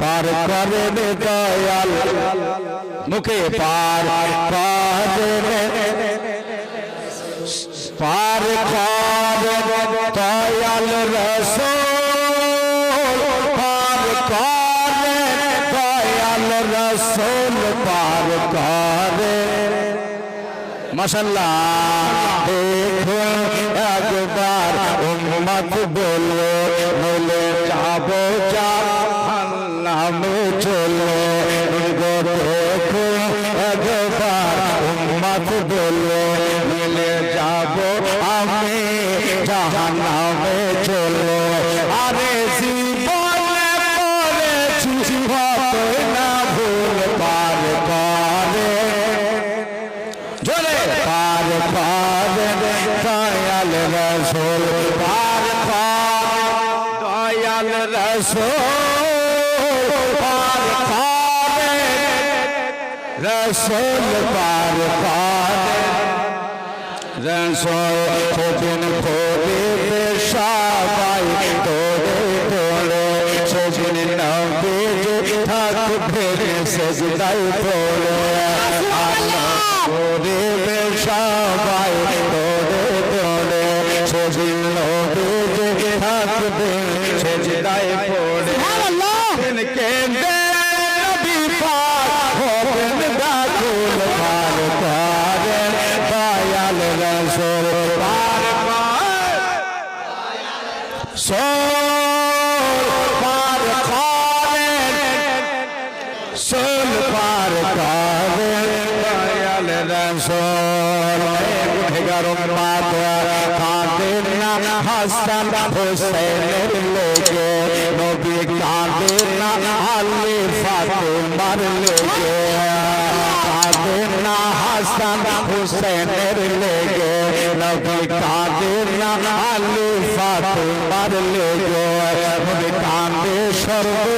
পার করে রে দয়াল। মুখে পার করে রে পার করে দয়াল রসোল। পার করে দয়াল রসোল। পার করে মাশাল্লাহ দেখো জাহান্নামে চলো। আরে জীবনে পড়েছি কত না ভুল পার করে জোরে পার পার দয়াল রসোল পার পার দয়াল রসোল পার পার রসোল পার পার। রসোল সেজদাই পড়ে আল্লাহ করে সবাই তোরে তোরে সেদিন নবে থাকবে সেজদাই পড়ে। কেন্দ্রে নবী রসুল উম্মত কাঁদেন না হাসান হোসেনের লোকে। নবী কাঁদেন না আলী ফাতেমার লোকে। কাঁদেন না হাসান হোসেনের লোকে। নবী কাঁদেন সর্ব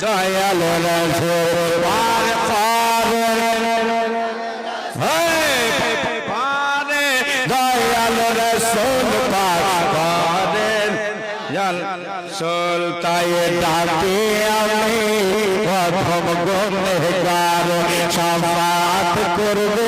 দয়াল রসুল পার দয়াল রসুল পারেন সোল ডাকে আমি প্রথম গুণগার সাফাত করবে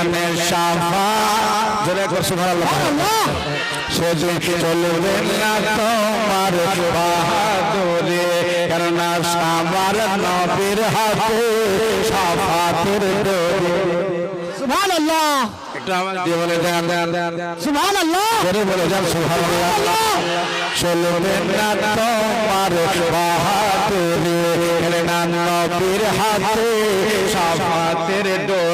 কেন সাফা। জোরে একবার সুবহানাল্লাহ সেদিন চলবেন না তোমার বাহাদুরি। কেননা আমার নবীর হাতে সাফাতের দড়ি। সুবহানাল্লাহ। বলে দেন। সুবহানাল্লাহ। করে বলে যান সুবহানাল্লাহ। চলবেন না তোমার বাহাদুরি। কেননা নবীর হাতে সাফাতের দড়ি।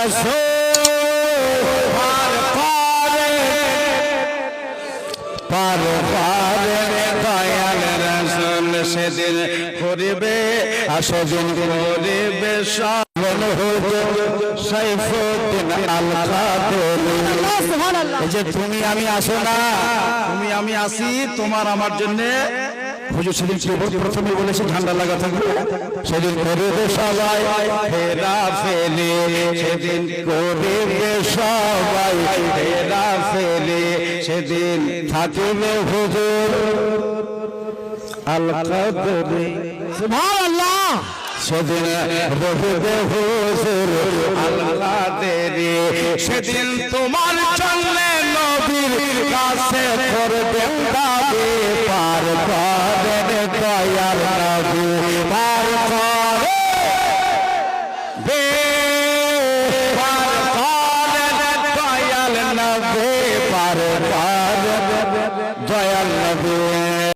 রসোল পার পারে। পার পারে দয়াল রসুল সেদিন করিবে আর করিবে শ্রাবণ হুজুর সাইফুদ্দিন আল কাদেরি এই যে তুমি আমি আসো না তুমি আমি আসি তোমার আমার জন্য হুজুর সেদিন বল- প্রথমে বলেছে ঠান্ডা লাগা থাকবে। সেদিন করবে সবাই ফেরা ফেলে। সেদিন করবে সবাই ফেরা ফেলে। সেদিন থাকিবে হুজুর আল কাদেরি সুবহানাল্লাহ। সেদিন রহিবে হুজুর আল্লাহ দেরি সেদিন তোমার চললে নবীর কাছে করবেন দাবি পার করে দয়ার নবী Yeah.